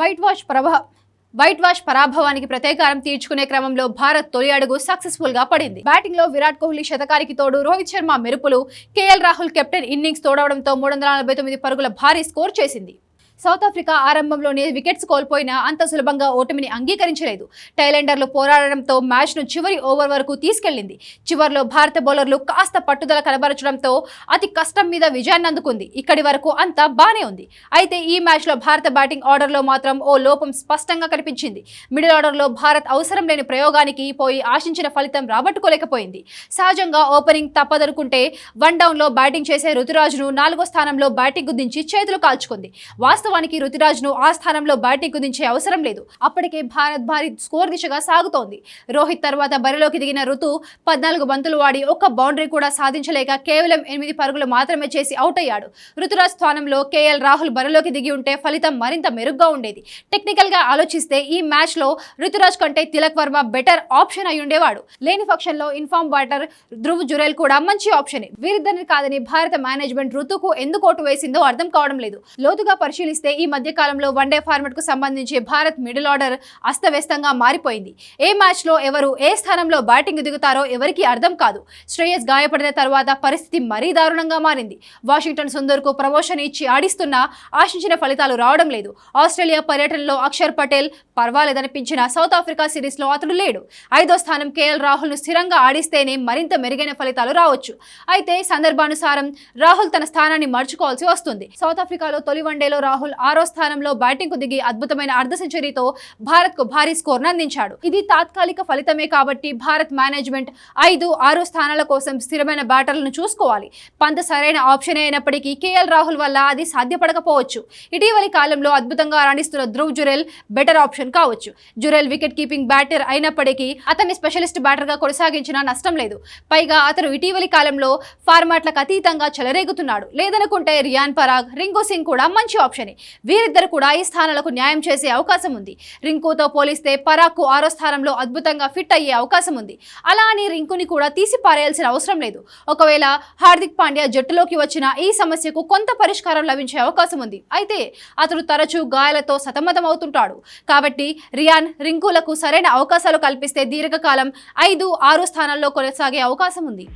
White wash ప్రభా whitewash పరాభవానికి ప్రతీకారం తీర్చుకునే క్రమంలో భారత్ తొలి అడుగు సక్సెస్ఫుల్గా పడింది. బ్యాటింగ్లో విరాట్ కోహ్లీ శతకానికి తోడు రోహిత్ శర్మ మెరుపులు కేఎల్ రాహుల్ కెప్టెన్ ఇన్నింగ్స్ తోడవడంతో మూడు వందల నలభై తొమ్మిది పరుగుల భారీ స్కోర్ చేసింది. సౌత్ ఆఫ్రికా ఆరంభంలోనే వికెట్స్ కోల్పోయినా అంత సులభంగా ఓటమిని అంగీకరించలేదు. టైలెండర్లు పోరాడడంతో మ్యాచ్ను చివరి ఓవర్ వరకు తీసుకెళ్ళింది చివరిలో భారత బౌలర్లు కాస్త పట్టుదల కనబరచడంతో అతి కష్టం మీద విజయాన్ని అందుకుంది. ఇక్కడి వరకు అంతా బానే ఉంది. అయితే ఈ మ్యాచ్లో భారత బ్యాటింగ్ ఆర్డర్లో మాత్రం ఓ లోపం స్పష్టంగా కనిపించింది. మిడిల్ ఆర్డర్లో భారత్ అవసరం లేని ప్రయోగానికి పోయి ఆశించిన ఫలితం రాబట్టుకోలేకపోయింది. సహజంగా ఓపెనింగ్ తప్పదనుకుంటే వన్ డౌన్లో బ్యాటింగ్ చేసే ఋతురాజును నాలుగో స్థానంలో బ్యాటింగ్ గుద్దించి చేతులు కాల్చుకుంది. వాస్తవానికి రుతురాజ్ను ఆ స్థానంలో బ్యాటింగ్ కుదించే అవసరం లేదు. అప్పటికే భారత్ భారీ స్కోర్ దిశగా సాగుతోంది. రోహిత్ తర్వాత బరిలోకి దిగిన రుతు పద్నాలుగు బంతులు వాడి ఒక్క బౌండరీ కూడా సాధించలేక కేవలం ఎనిమిది పరుగులు మాత్రమే చేసి అవుట్ అయ్యాడు. ఋతురాజ్ స్థానంలో కేఎల్ రాహుల్ బరిలోకి దిగి ఉంటే ఫలితం మరింత మెరుగ్గా ఉండేది. టెక్నికల్గా ఆలోచిస్తే ఈ మ్యాచ్లో రుతురాజ్ కంటే తిలక్ వర్మ బెటర్ ఆప్షన్ అయి ఉండేవాడు. లేని పక్షంలో ఇన్ఫార్మ్ బ్యాటర్ ధ్రువ్ జురేల్ కూడా మంచి ఆప్షన్ వీరిద్దరిని కాదని భారత మేనేజ్మెంట్ రుతుకు ఎందుకు ఓటు వేసిందో అర్థం కావడం లేదు. లోతుగా పరిశీలిస్తే ఈ మధ్య కాలంలో వన్డే ఫార్మెట్కు సంబంధించి భారత్ మిడిల్ ఆర్డర్ అస్తవ్యస్తంగా మారిపోయింది. ఏ మ్యాచ్లో ఎవరు ఏ స్థానంలో బ్యాటింగ్ దిగుతారో ఎవరికీ అర్థం కాదు. శ్రేయస్ గాయపడిన తర్వాత పరిస్థితి మరీ దారుణంగా మారింది. వాషింగ్టన్ సుందర్కు ప్రమోషన్ ఇచ్చి ఆడిస్తున్నా ఆశించిన ఫలితాలు రావడం లేదు. ఆస్ట్రేలియా పర్యటనలో అక్షర్ పటేల్ పర్వాలేదనిపించిన సౌత్ ఆఫ్రికా సిరీస్లో అతడు లేడు. ఐదో స్థానం కేఎల్ రాహుల్ను స్థిరంగా ఆడిస్తేనే మరింత మెరుగైన ఫలితాలు రావచ్చు. అయితే సందర్భానుసారం రాహుల్ తన స్థానాన్ని మర్చుకోవాల్సి వస్తుంది. సౌత్ ఆఫ్రికాలో తొలి వన్డేలో రాహుల్ ఆరో స్థానంలో బ్యాటింగ్కు దిగి అద్భుతమైన అర్ధ సెంచరీతో భారత్కు భారీ స్కోర్ అందించాడు. ఇది తాత్కాలిక ఫలితమే కాబట్టి భారత్ మేనేజ్మెంట్ ఐదు ఆరు స్థానాల కోసం స్థిరమైన బ్యాటర్లను చూసుకోవాలి. పంత సరైన ఆప్షన్ అయినప్పటికీ కేఎల్ రాహుల్ వల్ల అది సాధ్యపడకపోవచ్చు. ఇటీవలి కాలంలో అద్భుతంగా రాణిస్తున్న ధ్రువ్ జురెల్ బెటర్ ఆప్షన్ కావచ్చు. జురెల్ వికెట్ కీపింగ్ బ్యాటర్ అయినప్పటికీ అతన్ని స్పెషలిస్ట్ బ్యాటర్గా కొనసాగించినా నష్టం లేదు. పైగా అతను ఇటీవలి కాలంలో ఫార్మాట్లకు అతీతంగా చెలరేగుతున్నాడు. లేదనుకుంటే రియాన్ పరాగ్ రింగు సింగ్ కూడా మంచి ఆప్షన్ వీరిద్దరు కూడా ఈ స్థానాలకు న్యాయం చేసే అవకాశం ఉంది. రింకుతో పోలిస్తే పరాక్కు ఆరో స్థానంలో అద్భుతంగా ఫిట్ అయ్యే అవకాశం ఉంది. అలా అని రింకుని కూడా తీసి పారేయాల్సిన అవసరం లేదు. ఒకవేళ హార్దిక్ పాండ్యా జట్టులోకి వచ్చిన ఈ సమస్యకు కొంత పరిష్కారం లభించే అవకాశం ఉంది. అయితే అతడు తరచూ గాయాలతో సతమతం అవుతుంటాడు కాబట్టి రియాన్ రింకులకు సరైన అవకాశాలు కల్పిస్తే దీర్ఘకాలం ఐదు ఆరు స్థానాల్లో కొనసాగే అవకాశం ఉంది.